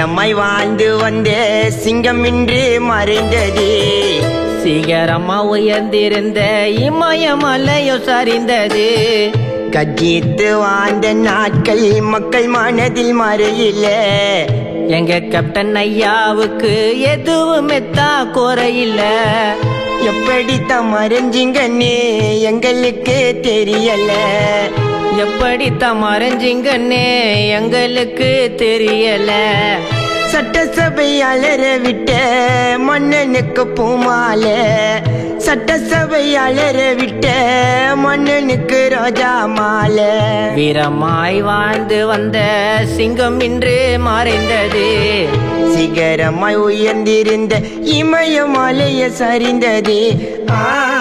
வீரமாய் வாழ்ந்து வந்த சிங்கம் இன்று மறைந்தது. சிகரமா உயர்ந்திருந்த இமயமலையோ சரிந்தது. கஜித்து வாழ்ந்த நாட்கள் மக்கள் மனதில் மறையில. எங்க கேப்டன் ஐயாவுக்கு எதுவுமே தான் குறையில்ல. எப்படி மறைஞ்சிங்கன்னு எங்களுக்கு தெரியல. எப்படி தான் மறைஞ்சிங்கன்னே எங்களுக்கு தெரியல. சட்டசபை அலற விட்ட மன்னனுக்கு பூமால. சட்டசபை அலற விட்ட மன்னனுக்கு ரோஜா மாலை. வீரமாய் வாழ்ந்து வந்த சிங்கம் இன்று மறைந்தது. சிகரமாய் உயர்ந்திருந்த இமயமலைய சரிந்தது. ஆ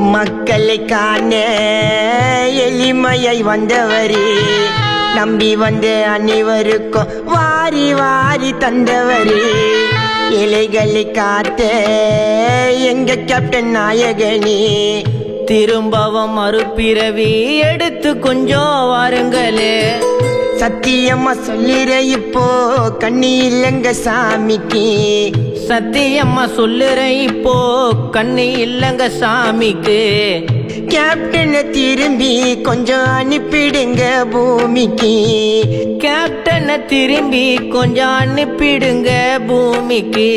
மக்களை காண எளிமையை வந்தவரே. நம்பி வந்த அனைவருக்கும் வாரி வாரி தந்தவரே. இலைகளை காத்த எங்க கேப்டன் நாயகனே. திரும்பவும் மறுபிறவி எடுத்து கொஞ்சம் வாருங்களே. சத்தியம்மா சொல்லிற இப்போ கண்ணி இல்லைங்க சாமிக்கு. சத்தியம்மா சொல்லுறேன் இப்போ கண்ணு இல்லங்க சாமிக்கு. கேப்டனை திரும்பி கொஞ்சம் அனுப்பிடுங்க பூமிக்கு. கேப்டனை திரும்பி கொஞ்சம் அனுப்பிடுங்க பூமிக்கு.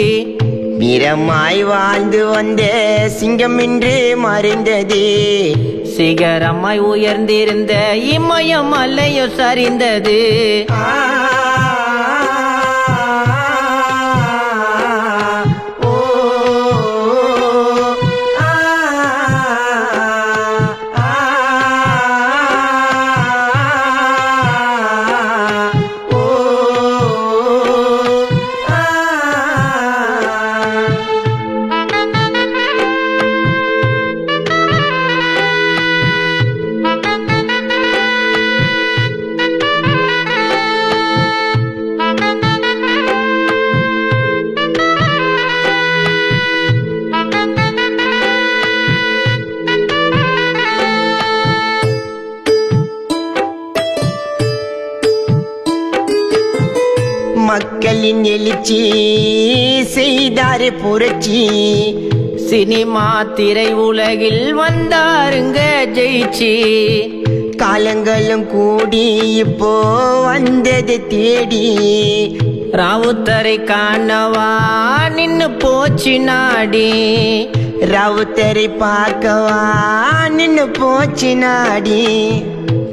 வீரமாய் வாழ்ந்து வந்த சிங்கம் இன்று மறைந்தது. சிகரமாய் உயர்ந்திருந்த இமயமலையோ சரிந்தது மக்களின் எழுச்சி செய்தாரு புரட்சி. சினிமா திரை உலகில் வந்தாருங்க ஜெயிச்சி. காலங்களும் கூடி இப்போ வந்தது தேடி. ராவுத்தரை காணவா நின்னு போச்சு நாடி. ரவுத்தரை பார்க்கவா நின்னு போச்சு நாடி.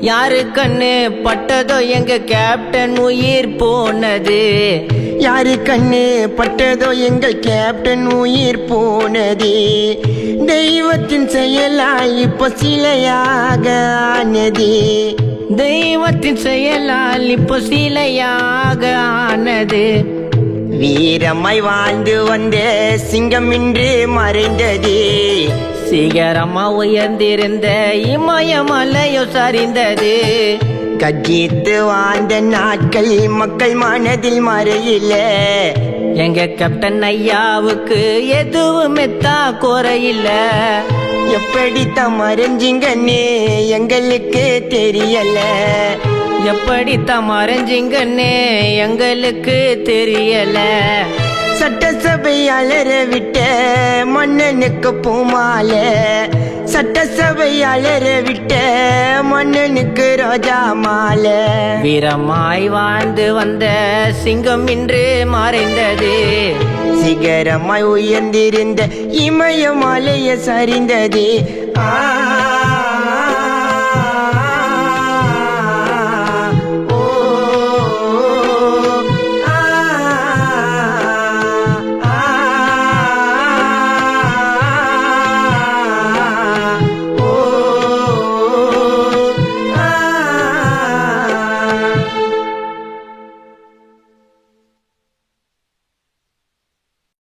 யாரு கண்ணு பட்டதோ எங்க கேப்டன் உயிர் போனது? யாரு கண்ணு பட்டதோ எங்கள் கேப்டன் உயிர் போனது? தெய்வத்தின் செயலா இப்போ சிலையாக ஆனது. தெய்வத்தின் செயலால் இப்போ சிலையாக ஆனது. வீரமாய் வாழ்ந்து வந்த சிங்கம் இன்று மறைந்தது. சிகரமா உயர்ந்திருந்த இமயமலையோ சரிந்தது. கஜித்து வாழ்ந்த நாட்கள் மக்கள் மனதில் மறையில எங்க கேப்டன் ஐயாவுக்கு எதுவுமே தான் குறையில்ல. எப்படித்தான் மறைஞ்சிங்கன்னே எங்களுக்கு தெரியல. எப்படித்தான் மறைஞ்சிங்கன்னே எங்களுக்கு தெரியல. சட்டசபை அலற விட்ட மன்னனுக்கு பூமால. சட்டசபை அலற விட்ட மன்னனுக்கு ரோஜா மாலை. வீரமாய் வாழ்ந்து வந்த சிங்கம் இன்று மறைந்தது. சிகரமாய் உயர்ந்திருந்த இமயமலைய சரிந்தது. ஆ